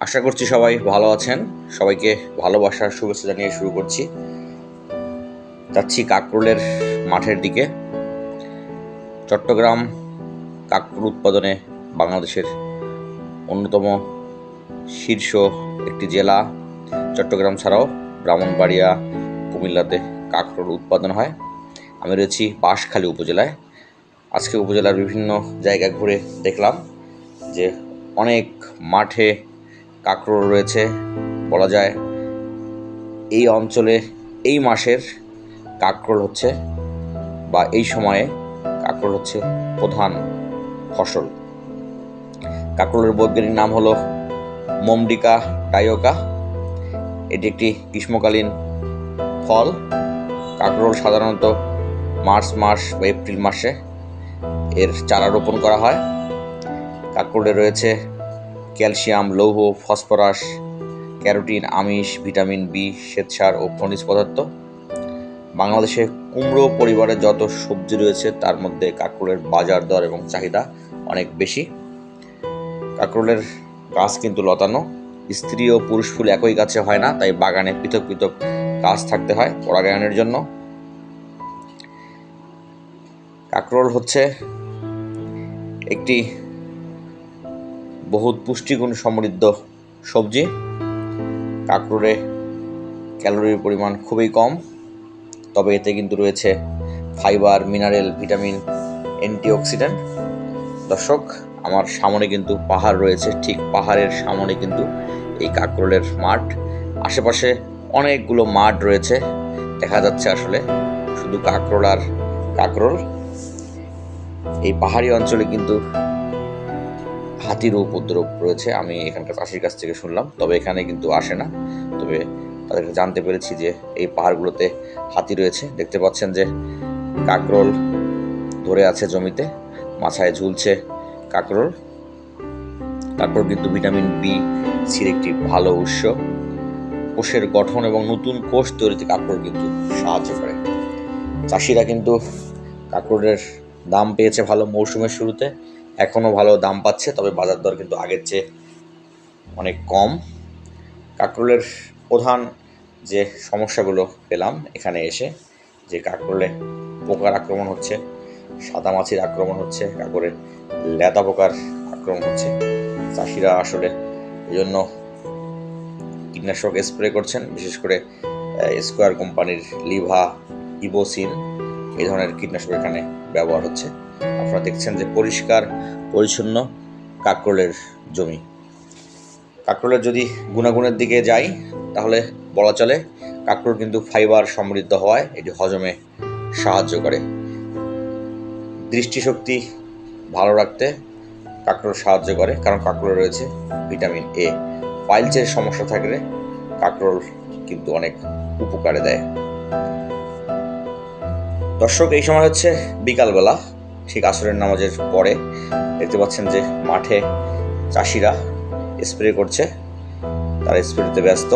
আশা করছি সবাই ভালো আছেন। সবাইকে ভালোবাসার শুভেচ্ছা জানিয়ে শুরু করছি। যাচ্ছি কাকরোলের মাঠের দিকে। চট্টগ্রাম কাকরোল উৎপাদনে বাংলাদেশের অন্যতম শীর্ষ একটি জেলা। চট্টগ্রাম ছাড়াও ব্রাহ্মণবাড়িয়া, কুমিল্লাতে কাকরোল উৎপাদন হয়। আমি রয়েছি বাঁশখালী উপজেলায়। আজকে উপজেলার বিভিন্ন জায়গা ঘুরে দেখলাম যে অনেক মাঠে কাঁকরোল রয়েছে, বলা যায়। এই অঞ্চলে এই মাসের কাঁকরোল হচ্ছে বা এই সময়ে কাঁকরোল হচ্ছে প্রধান ফসল। কাঁকরোলের বৈজ্ঞানিক নাম হলো মমডিকা টাইওকা এটি একটি গ্রীষ্মকালীন ফল। কাঁকরোল সাধারণত মার্চ মাস বা এপ্রিল মাসে এর চারা রোপণ করা হয়। কাঁকরোলে রয়েছে ক্যালসিয়াম, লৌহ, ফসফরাস, ক্যারোটিন, আমিষ, ভিটামিন বি, শ্বেতসার ও খনিজ পদার্থ। বাংলাদেশে কুমড়ো পরিবারের যত সবজি রয়েছে, তার মধ্যে কাঁকরোলের বাজার দর এবং চাহিদা অনেক বেশি। কাঁকরোলের গাছ কিন্তু লতানো। স্ত্রী ও পুরুষ ফুল একই গাছে হয় না, তাই বাগানে পৃথক পৃথক গাছ থাকতে হয় পরাগায়নের জন্য। কাঁকরোল হচ্ছে একটি বহুত পুষ্টিগুণ সমৃদ্ধ সবজি। কাঁকরোলে ক্যালোরির পরিমাণ খুবই কম, তবে এতে কিন্তু রয়েছে ফাইবার, মিনারেল, ভিটামিন, অ্যান্টিঅক্সিডেন্ট। দর্শক, আমার সামনে কিন্তু পাহাড় রয়েছে, ঠিক পাহাড়ের সামনে কিন্তু এই কাঁকরোলের মাঠ। আশেপাশে অনেকগুলো মাঠ রয়েছে, দেখা যাচ্ছে আসলে শুধু কাঁকরোল আর কাঁকরোল এই পাহাড়ি অঞ্চলে কিন্তু হাতিরও উপদ্রব রয়েছে, আমি এখানকার চাষির কাছ থেকে শুনলাম, তবে এখানে কিন্তু আসে না। তবে তাদেরকে জানতে পেরেছি যে এই পাহাড়গুলোতে হাতি রয়েছে। দেখতে পাচ্ছেন যে কাকরোল ধরে আছে জমিতে মাথায় ঝুলছে কাকরোল। তারপর কিন্তু ভিটামিন বি সির একটি ভালো উৎস। কোষের গঠন এবং নতুন কোষ তৈরিতে কাকরোল কিন্তু সাহায্য করে। চাষিরা কিন্তু কাকরোলের দাম পেয়েছে ভালো মৌসুমের শুরুতে। এখনও ভালো দাম পাচ্ছে, তবে বাজার দর কিন্তু আগের চেয়ে অনেক কম। কাকরোলের প্রধান যে সমস্যাগুলো পেলাম এখানে এসে, যে কাকরোলে পোকার আক্রমণ হচ্ছে, সাদা মাছির আক্রমণ হচ্ছে কাকরে লেদা পোকার আক্রমণ হচ্ছে, চাষিরা আসলে এই জন্য কীটনাশক স্প্রে করছেন, বিশেষ করে স্কোয়ার কোম্পানির লিভা ইবোসিন এই ধরনের কীটনাশক এখানে ব্যবহার হচ্ছে। আপনারা দেখছেন যে পরিষ্কার, পরিচ্ছন্ন কাকরোলের জমি। কাকরোলের যদি গুণাগুণের দিকে যাই, তাহলে বলা চলে কাকরোল কিন্তু ফাইবার সমৃদ্ধ হওয়ায় এটি হজমে সাহায্য করে। দৃষ্টিশক্তি ভালো রাখতে কাকরোল সাহায্য করে, কারণ কাকরোলে রয়েছে ভিটামিন এ পাইলসের সমস্যা থাকলে কাকরোল কিন্তু অনেক উপকারে দেয়। দর্শক, এই সময় হচ্ছে বিকালবেলা, ঠিক আসরের নামাজের পরে। দেখতে পাচ্ছেন যে মাঠে চাষিরা স্প্রে করছে, তারা স্প্রেতে ব্যস্ত।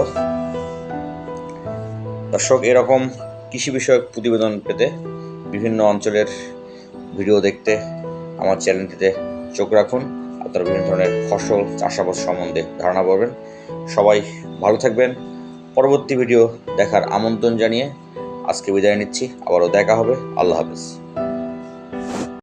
দর্শক, এরকম কৃষি বিষয়ক প্রতিবেদন পেতে বিভিন্ন অঞ্চলের ভিডিও দেখতে আমার চ্যানেলটিতে চোখ রাখুন। আপনারা বিভিন্ন ধরনের ফসল, চাষাবাদ সম্বন্ধে ধারণা পাবেন। সবাই ভালো থাকবেন। পরবর্তী ভিডিও দেখার আমন্ত্রণ জানিয়ে আজকে বিদায় নিচ্ছি আবারও দেখা হবে। আল্লাহ হাফিজ।